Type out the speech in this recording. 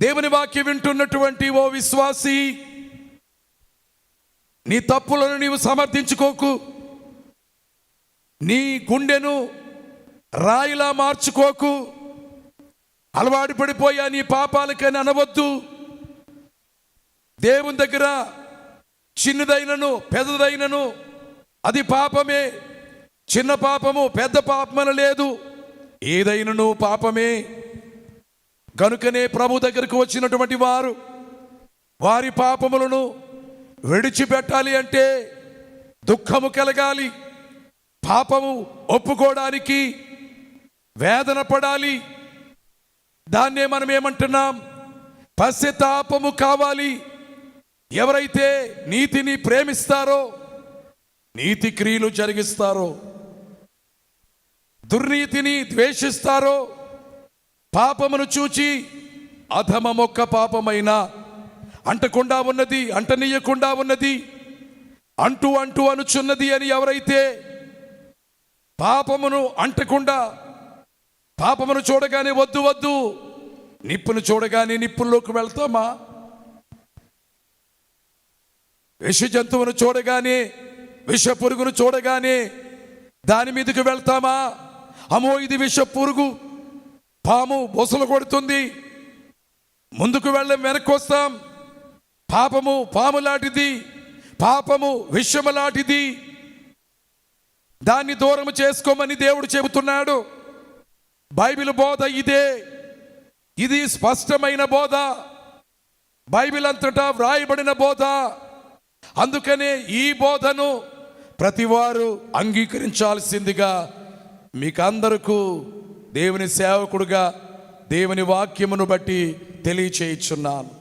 దేవుని వాక్యం వింటున్నటువంటి ఓ విశ్వాసి నీ తప్పులను నీవు సమర్థించుకోకు నీ గుండెను రాయిలా మార్చుకోకు అలవాటు పడిపోయా నీ పాపాలకని అనవద్దు. దేవుని దగ్గర చిన్నదైనను పెద్దదైనను అది పాపమే చిన్న పాపము పెద్ద పాపమని లేదు. ఏదైనను పాపమే. కనుకనే ప్రభు దగ్గరకు వచ్చినటువంటి వారు వారి పాపములను విడిచిపెట్టాలి అంటే దుఃఖము కలగాలి పాపము ఒప్పుకోవడానికి వేదన పడాలి. దాన్నే మనం ఏమంటున్నాం? పశ్చితాపము కావాలి. ఎవరైతే నీతిని ప్రేమిస్తారో నీతి క్రియలు జరిగిస్తారో దుర్నీతిని ద్వేషిస్తారో పాపమును చూచి అధమమొక్క పాపమైన అంటకుండా ఉన్నది అంటనీయకుండా ఉన్నది అంటూ అంటూ అనుచున్నది అని ఎవరైతే పాపమును అంటకుండా పాపమును చూడగానే వద్దు వద్దు నిప్పును చూడగానే నిప్పుల్లోకి వెళ్తామా? విష జంతువును చూడగానే విష పురుగును చూడగానే దాని మీదకి వెళ్తామా? అమ్మో ఇది విష పురుగు పాము బొసలు కొడుతుంది. ముందుకు వెళ్ళం వెనక్కి వస్తాం పాపము పాము లాంటిది పాపము విషము లాంటిది దాన్ని దూరం చేసుకోమని దేవుడు చెబుతున్నాడు. బైబిల్ బోధ ఇదే. ఇది స్పష్టమైన బోధ. బైబిల్ అంతటా వ్రాయబడిన బోధ. అందుకనే ఈ బోధను ప్రతివారు అంగీకరించాల్సిందిగా మీకు అందరకు దేవుని సేవకుడుగా దేవుని వాక్యమును బట్టి తెలియచేయుచున్నాను.